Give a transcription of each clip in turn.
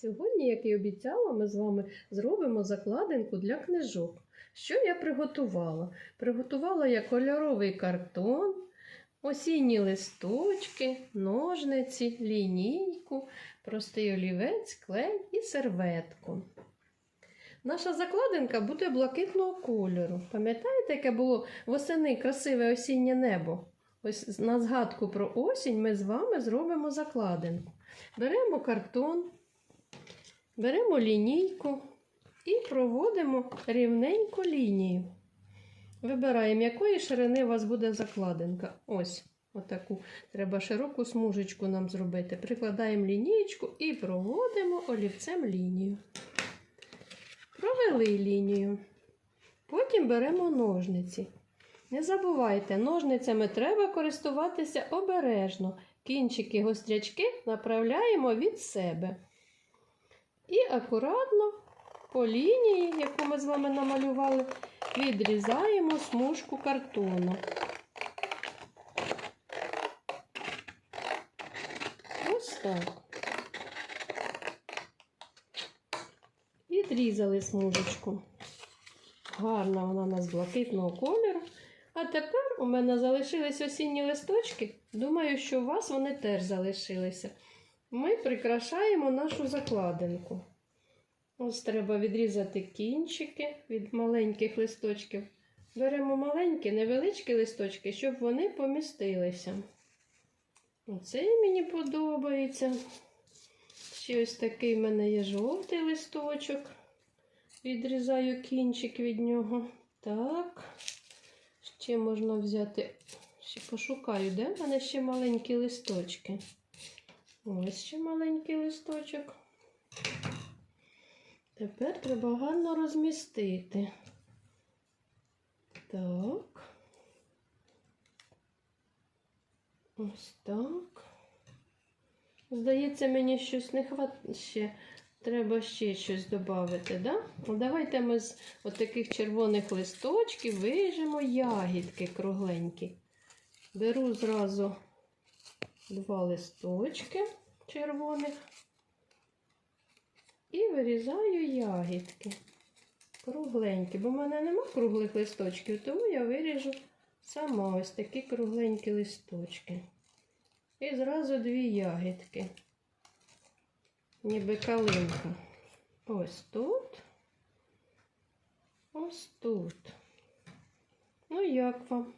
Сьогодні, як і обіцяла, ми з вами зробимо закладинку для книжок. Що я приготувала? Приготувала я кольоровий картон, осінні листочки, ножниці, лінійку, простий олівець, клей і серветку. Наша закладинка буде блакитного кольору. Пам'ятаєте, яке було восени красиве осіннє небо? Ось на згадку про осінь ми з вами зробимо закладинку. Беремо картон, беремо лінійку і проводимо рівненьку лінію. Вибираємо, якої ширини у вас буде закладинка. Ось, отаку. Треба широку смужечку нам зробити. Прикладаємо лінійку і проводимо олівцем лінію. Провели лінію. Потім беремо ножниці. Не забувайте, ножницями треба користуватися обережно. Кінчики гострячки направляємо від себе. І акуратно по лінії, яку ми з вами намалювали, відрізаємо смужку картону. Ось так. Відрізали смужечку. Гарна вона у нас блакитного кольору. А тепер у мене залишились осінні листочки. Думаю, що у вас вони теж залишилися. Ми прикрашаємо нашу закладинку. Ось треба відрізати кінчики від маленьких листочків. Беремо маленькі, невеличкі листочки, щоб вони помістилися. Оцей мені подобається. Ще ось такий в мене є жовтий листочок. Відрізаю кінчик від нього. Так. Ще можна взяти, ще пошукаю, де в мене ще маленькі листочки. Ось ще маленький листочок. Тепер треба гарно розмістити. Так. Ось так. Здається, мені щось не хватає ще. Треба ще щось додати, да? Ну, давайте ми з отаких червоних листочків вижимо ягідки кругленькі. Беру зразу два листочки червоних і вирізаю ягідки кругленькі, бо в мене нема круглих листочків, тому я виріжу сама ось такі кругленькі листочки. І зразу дві ягідки ніби калинка. Ось тут. Ось тут. Ну, як вам?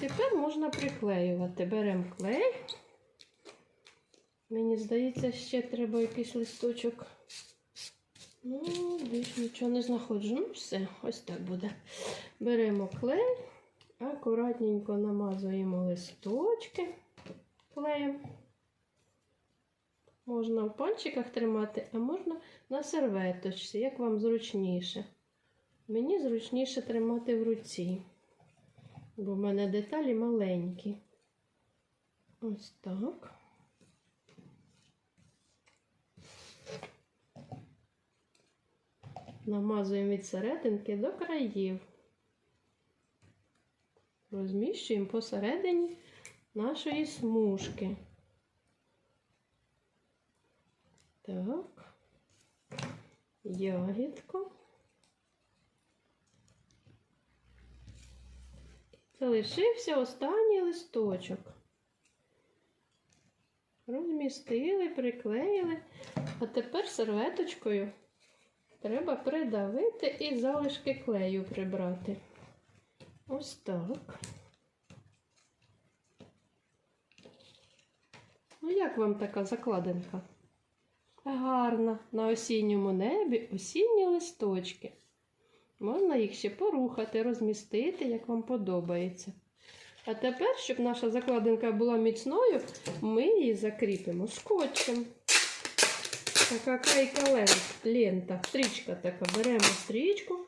Тепер можна приклеювати. Беремо клей. Мені здається, ще треба якийсь листочок. Ну, більш нічого не знаходжу. Ну, все, ось так буде. Беремо клей, акуратненько намазуємо листочки клеєм. Можна в пальчиках тримати, а можна на серветочці, як вам зручніше. Мені зручніше тримати в руці, бо в мене деталі маленькі. Ось так. Намазуємо від серединки до країв. Розміщуємо посередині нашої смужки. Так, ягідку. Залишився останній листочок. Розмістили, приклеїли, а тепер серветочкою треба придавити і залишки клею прибрати. Ось так. Ну, як вам така закладинка? Гарна на осінньому небі осінні листочки. Можна їх ще порухати, розмістити, як вам подобається. А тепер, щоб наша закладинка була міцною, ми її закріпимо скотчем. Така кайка лента, стрічка така. Беремо стрічку,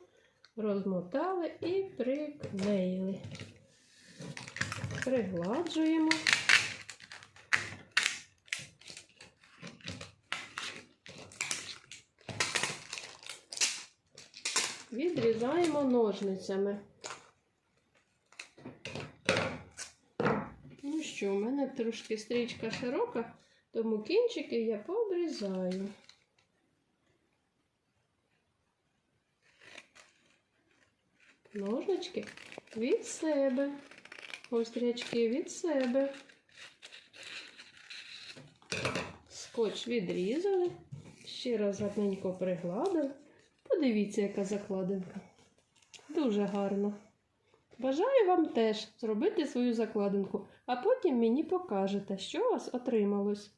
розмотали і приклеїли. Пригладжуємо. Відрізаємо ножницями. Ну що, у мене трошки стрічка широка, Тому кінчики я пообрізаю. Ножнички від себе. Острячки від себе. Скотч відрізали. Ще раз гарненько пригладили. Подивіться, яка закладинка. Дуже гарно. Бажаю вам теж зробити свою закладинку, а потім мені покажете, що у вас отрималось.